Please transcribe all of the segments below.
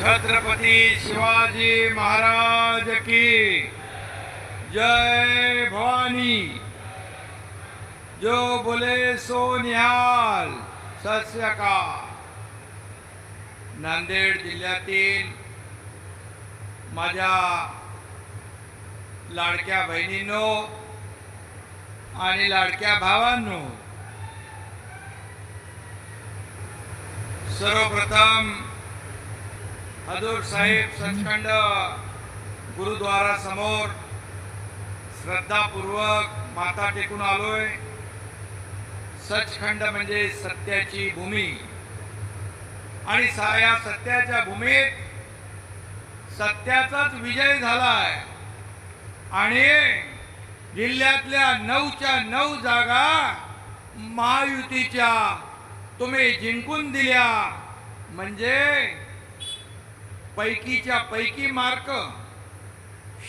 छत्रपती शिवाजी महाराज की जय भवानी। जो बोले सो निहाल सत्यका नांदेड जिल्ह्यातील माझ्या लाडक्या बहिणींनो आणि लाडक्या भावांनो सर्वप्रथम हजूर साहेब सचखंड गुरुद्वारा समोर श्रद्धापूर्वक माता टेकून आलोय. सचखंड म्हणजे सत्याची भूमी. आणि सा- या सत्याच्या भूमीत सत्याचाच विजय झालाय. आणि जिल्ह्यातल्या नऊच्या नऊ जागा महायुतीच्या. तुम्ही जिंकून दिल्या. म्हणजे पैकीच्या पैकी मार्क.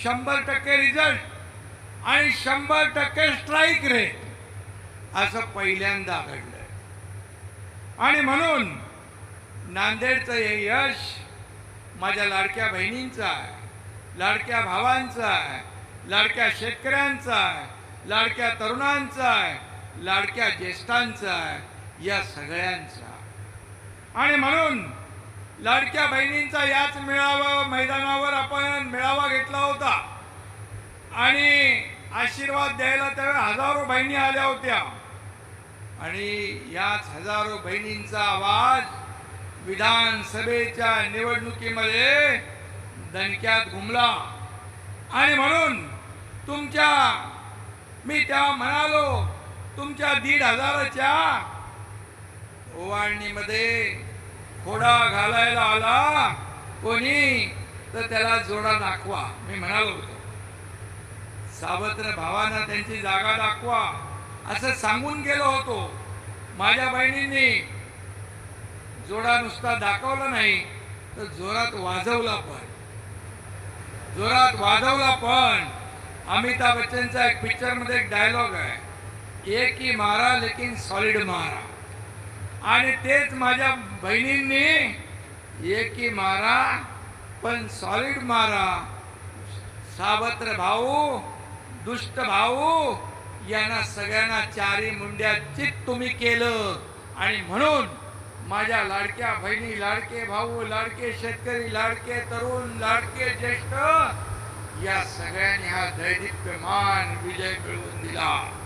शंभर टक्के रिझल्ट आणि शंभर टक्के स्ट्राईक रेट. असं पहिल्यांदा घडलंय. आणि म्हणून नांदेडचं हे यश माझ्या लाडक्या बहिणींचं आहे लाडक्या भावांचं आहे लाडक्या शेतकऱ्यांचं आहे लाडक्या तरुणांचं आहे लाडक्या ज्येष्ठांचं आहे या सगळ्यांचं आणि म्हणून लाडक्या बहिणींचा याच मेळावा मैदानावर आपण मेळावा घेतला होता. आणि आशीर्वाद द्यायला त्यावेळी हजारो बहिणी आल्या होत्या. आणि याच हजारो बहिणींचा आवाज विधानसभेच्या निवडणुकीमध्ये दणक्यात घुमला. आणि म्हणून तुमच्या मी त्या म्हणालो तुमच्या दीड हजाराच्या ओवाळणीमध्ये खोडा घालायला आला. कोणी? तर त्याला जोडा दाखवा. मी म्हणालो होतो. सावत्र भावांना त्यांची जागा दाखवा. असं सांगून गेलो होतो. माझ्या बहिणींनी जोडा नुसता दाखवला नाही तर जोरात वाजवला पण. जोरात वाजवला पण. अमिताभ बच्चनचा एक पिक्चरमध्ये एक डायलॉग आहे. एक ही मारा लेकिन सॉलिड मारा. आणि तेच माझ्या बहिणींनी एकी मारा पण सॉलिड मारा. सावत्र भाऊ दुष्ट भाऊ यांना सगळ्यांना चारी मुंड्या चित तुम्ही केलं. आणि म्हणून माझ्या लाडक्या बहिणी लाडके भाऊ लाडके शेतकरी लाडके तरुण लाडके ज्येष्ठ या सगळ्यांनी हा दैदिप्यमान विजय मिळवून दिला.